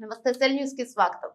నమస్తే సెల్ న్యూస్కి స్వాగతం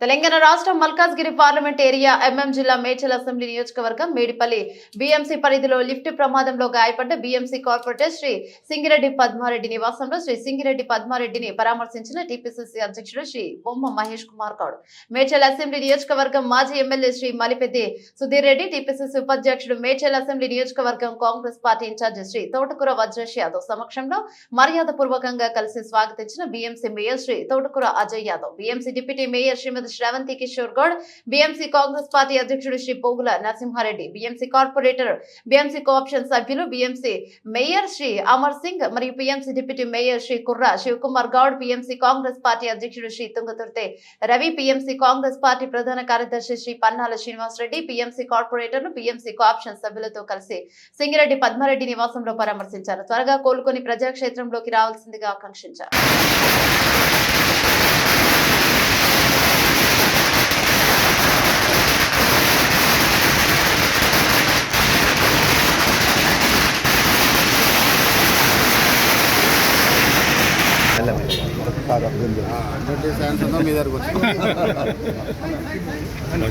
తెలంగాణ రాష్ట్రం మల్కాజ్గిరి పార్లమెంట్ ఏరియా ఎంఎం జిల్లా మేడ్చల్ అసెంబ్లీ నియోజకవర్గం మేడిపల్లి బీఎంసీ పరిధిలో లిఫ్ట్ ప్రమాదంలో గాయపడ్డ బీఎంసీ కార్పొరేటర్ శ్రీ సింగిరెడ్డి పద్మారెడ్డి నివాసంలో శ్రీ సింగిరెడ్డి పద్మారెడ్డిని పరామర్శించిన టీపీసీసీ అధ్యక్షుడు శ్రీ బొమ్మ మహేష్ కుమార్ గౌడ్. మేడ్చల్ అసెంబ్లీ నియోజకవర్గం మాజీ ఎమ్మెల్యే శ్రీ మలిపెద్ది సుధీర్ రెడ్డి టీపీసీసీ ఉపాధ్యక్షుడు మేడ్చల్ అసెంబ్లీ నియోజకవర్గం కాంగ్రెస్ పార్టీ ఇన్ఛార్జి శ్రీ తోటకూర వజ్రేష్ యాదవ్ సమక్షంలో మర్యాద పూర్వకంగా కలిసి స్వాగతించిన BMC mayor Shri Thotakura Ajay Yadav BMC deputy mayor Srimathi Sravanthi Kishore Goud BMC Congress party అధ్యక్షుడు Shri Pogula Narasimhareddy BMC corporator BMC cooption సభ్యులు బీఎంసీ మేయర్ శ్రీ అమర్ సింగ్ మరియు PMC deputy mayor Shri Kurra Sivakumar Goud PMC Congress party అధ్యక్షుడు Shri Thungathurthi Ravi PMC Congress party ప్రధాన కార్యదర్శి Shri Pannala Srinivas Reddy PMC కార్పొరేటర్లు PMC cooption సభ్యులతో కలిసి సింగిరెడ్డి పద్మారెడ్డి నివాసంలో పరామర్శించారు. త్వరగా కోలుకొని ప్రజాక్షేత్రంలోకి రావాల్సిందిగా ఆకాంక్షించారు. అంటే సాయంత్రం మీ దగ్గరకు వచ్చి అని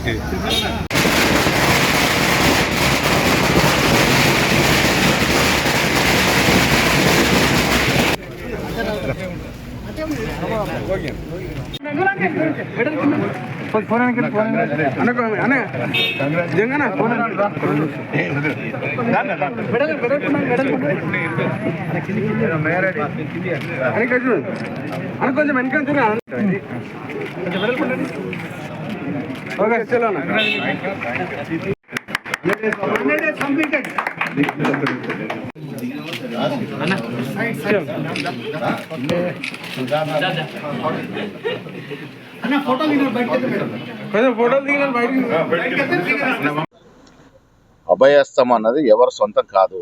కొంచెం వెనక ఓకే చలో కొంచెం ఫోటోలు అభయస్తం అన్నది ఎవరి సొంతం కాదు.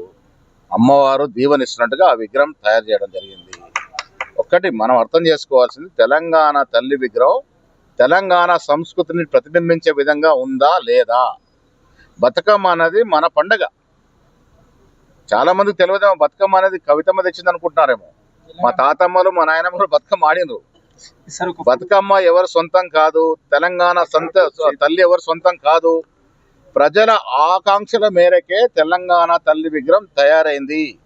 అమ్మవారు దీవనిస్తున్నట్టుగా ఆ విగ్రహం తయారు చేయడం జరిగింది. ఒక్కటి మనం అర్థం చేసుకోవాల్సింది తెలంగాణ తల్లి విగ్రహం తెలంగాణ సంస్కృతిని ప్రతిబింబించే విధంగా ఉందా లేదా? బతుకమ్మ అన్నది మన పండగ. చాలా మందికి తెలియదేమో బతుకమ్మ అనేది కవితమ్మ తెచ్చింది అనుకుంటున్నారేమో మా తాతమ్మలు మా నాయనమ్మలు బతుకమ్మ ఆడినరు బతుకమ్మ ఎవరు సొంతం కాదు తెలంగాణ సొంత తల్లి ఎవరు సొంతం కాదు ప్రజల ఆకాంక్షల మేరకే తెలంగాణ తల్లి విగ్రహం తయారైంది.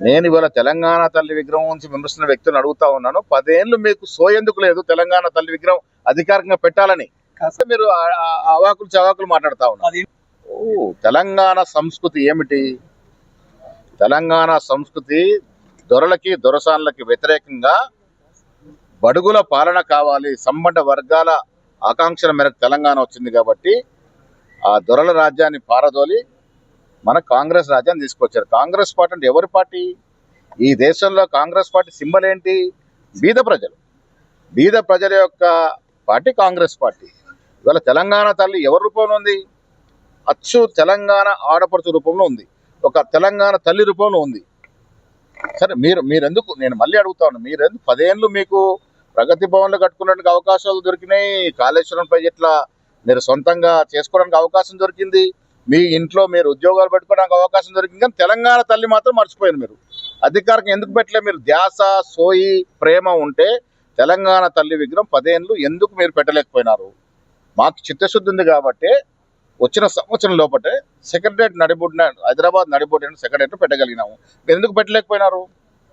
నేను ఇవాళ తెలంగాణ తల్లి విగ్రహం నుంచి విమర్శిస్తున్న వ్యక్తులను అడుగుతా ఉన్నాను. పదేళ్ళు మీకు సోయేందుకు లేదు తెలంగాణ తల్లి విగ్రహం అధికారికంగా పెట్టాలని? మీరు ఆ- ఆ- అవాకులు చవాకులు మాట్లాడుతా ఉన్నారు. ఓ తెలంగాణ సంస్కృతి ఏమిటి? తెలంగాణ సంస్కృతి దొరలకి దొరసాన్లకి వ్యతిరేకంగా బడుగుల పాలన కావాలి. సంబంధ వర్గాల ఆకాంక్షల మేరకు తెలంగాణ వచ్చింది కాబట్టి ఆ దొరల రాజ్యాన్ని పారదోలి మన కాంగ్రెస్ రాజ్యాన్ని తీసుకొచ్చారు. కాంగ్రెస్ పార్టీ అంటే ఎవరి పార్టీ? ఈ దేశంలో కాంగ్రెస్ పార్టీ సింబల్ ఏంటి? బీద ప్రజలు. బీద ప్రజల యొక్క పార్టీ కాంగ్రెస్ పార్టీ. ఇవాళ తెలంగాణ తల్లి ఎవరి రూపంలో ఉంది? అచ్చు తెలంగాణ ఆడపడుచు రూపంలో ఉంది. ఒక తెలంగాణ తల్లి రూపంలో ఉంది. సరే మీరు మీరెందుకు నేను మళ్ళీ అడుగుతా ఉన్నాను మీరెందుకు పదేళ్ళు మీకు ప్రగతి భవన్లో కట్టుకున్నట్టుగా అవకాశాలు దొరికినాయి కాళేశ్వరం ప్రాజెక్టుల మీరు సొంతంగా చేసుకోవడానికి అవకాశం దొరికింది మీ ఇంట్లో మీరు ఉద్యోగాలు పెట్టుకోవడానికి అవకాశం దొరికింది కానీ తెలంగాణ తల్లి మాత్రం మర్చిపోయారు మీరు. అధికారికి ఎందుకు పెట్టలే మీరు? ధ్యాస సోయి ప్రేమ ఉంటే తెలంగాణ తల్లి విగ్రహం పదేళ్ళు ఎందుకు మీరు పెట్టలేకపోయినారు? మాకు చిత్తశుద్ధి ఉంది కాబట్టి వచ్చిన సంవత్సరం లోపటే సెక్రటరేట్ నడిబొడ్డిన హైదరాబాద్ నడిబొడ్డిన సెక్రటరేట్ పెట్టగలిగినాము. మీరు ఎందుకు పెట్టలేకపోయినారు?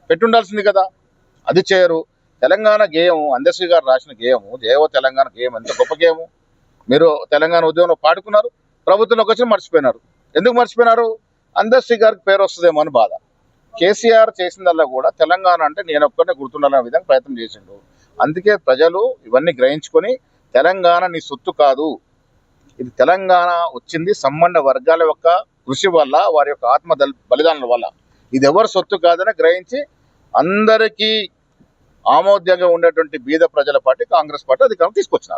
పెట్టుండాల్సింది కదా. అది చేయరు. తెలంగాణ గేయము అందశ్రీ గారు రాసిన గేయము జయవ తెలంగాణ గేయం ఎంత గొప్ప గేయము. మీరు తెలంగాణ ఉద్యమంలో పాడుకున్నారు ప్రభుత్వంలోకి వచ్చి మర్చిపోయినారు. ఎందుకు మర్చిపోయినారు? అందశ్రీ గారికి పేరు వస్తుందేమో అని బాధ. కేసీఆర్ చేసిందల్లా కూడా తెలంగాణ అంటే నేను ఒక్కనే గుర్తుండాలనే విధంగా ప్రయత్నం చేసిండు. అందుకే ప్రజలు ఇవన్నీ గ్రహించుకొని తెలంగాణ నీ సొత్తు కాదు. ఇది తెలంగాణ వచ్చింది సంబంధ వర్గాల యొక్క కృషి వల్ల వారి యొక్క ఆత్మ దల్- బలిదానాల వల్ల. ఇది ఎవరి సొత్తు కాదని గ్రహించి అందరికీ ఆమోద్యంగా ఉండేటువంటి బీద ప్రజల పార్టీ కాంగ్రెస్ పార్టీ అధికారం తీసుకొచ్చినారు.